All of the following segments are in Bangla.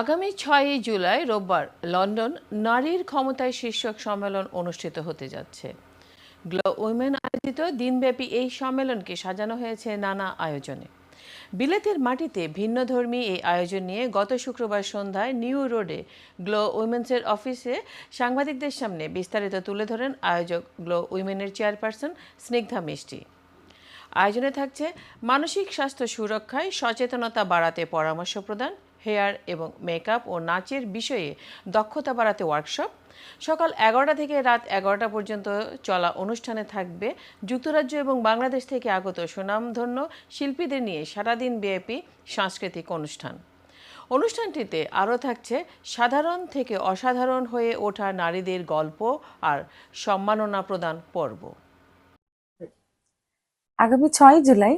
আগামী ছয়ই জুলাই রোববার লন্ডন নারীর ক্ষমতায় শীর্ষক সম্মেলন অনুষ্ঠিত হতে যাচ্ছে। গ্লো উইমেন আয়োজিত দিনব্যাপী এই সম্মেলনকে সাজানো হয়েছে নানা আয়োজনে। বিলেতের মাটিতে ভিন্নধর্মী এই আয়োজন নিয়ে গত শুক্রবার সন্ধ্যায় নিউ রোডে গ্লো উইমেন্সের অফিসে সাংবাদিকদের সামনে বিস্তারিত তুলে ধরেন আয়োজক গ্লো উইমেনের চেয়ারপারসন স্নিগ্ধা মিষ্টি। আয়োজনে থাকছে মানসিক স্বাস্থ্য সুরক্ষায় সচেতনতা বাড়াতে পরামর্শ প্রদান, হেয়ার এবং মেকআপ ও নাচের বিষয়ে দক্ষতা বাড়াতে ওয়ার্কশপ সকাল এগারোটা থেকে রাত এগারোটা পর্যন্ত চলা অনুষ্ঠানে থাকবে যুক্তরাজ্য এবং বাংলাদেশ থেকে আগত সুনামধন্য শিল্পীদের নিয়ে সারাদিন ব্যাপী সাংস্কৃতিক অনুষ্ঠান। অনুষ্ঠানটিতে আরও থাকছে সাধারণ থেকে অসাধারণ হয়ে ওঠা নারীদের গল্প আর সম্মাননা প্রদান পর্ব। আগামী ছয় জুলাই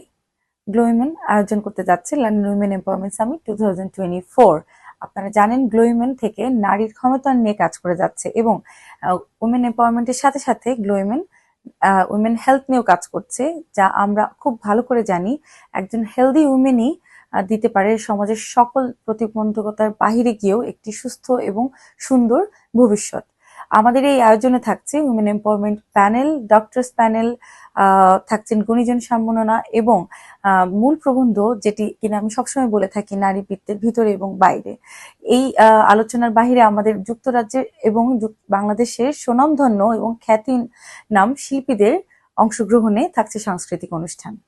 গ্লোইমেন আয়োজন করতে যাচ্ছে London women empowerment summit two thousand twenty four আপনারা জানেন গ্লোইমেন থেকে নারীর ক্ষমতা নিয়ে কাজ করে যাচ্ছে এবং উইমেন এম্পাওয়ারমেন্টের সাথে সাথে গ্লোইমেন উইমেন হেলথ নিয়েও কাজ করছে, যা আমরা খুব ভালো করে জানি। একজন হেলদি উইমেনই দিতে পারে সমাজের সকল প্রতিবন্ধকতার বাহিরে গিয়েও একটি সুস্থ এবং সুন্দর ভবিষ্যৎ। আমাদের এই আয়োজনে থাকছে women empowerment panel doctors panel থাকছেন গুণীজন সম্মাননা এবং মূল প্রবন্ধ যেটি কিনা আমি সবসময় বলে থাকি নারী বৃত্তের ভিতরে এবং বাইরে। এই আলোচনার বাইরে আমাদের যুক্তরাজ্যের এবং বাংলাদেশের সুনামধন্য এবং খ্যাতি নাম শিল্পীদের অংশগ্রহণে থাকছে সাংস্কৃতিক অনুষ্ঠান।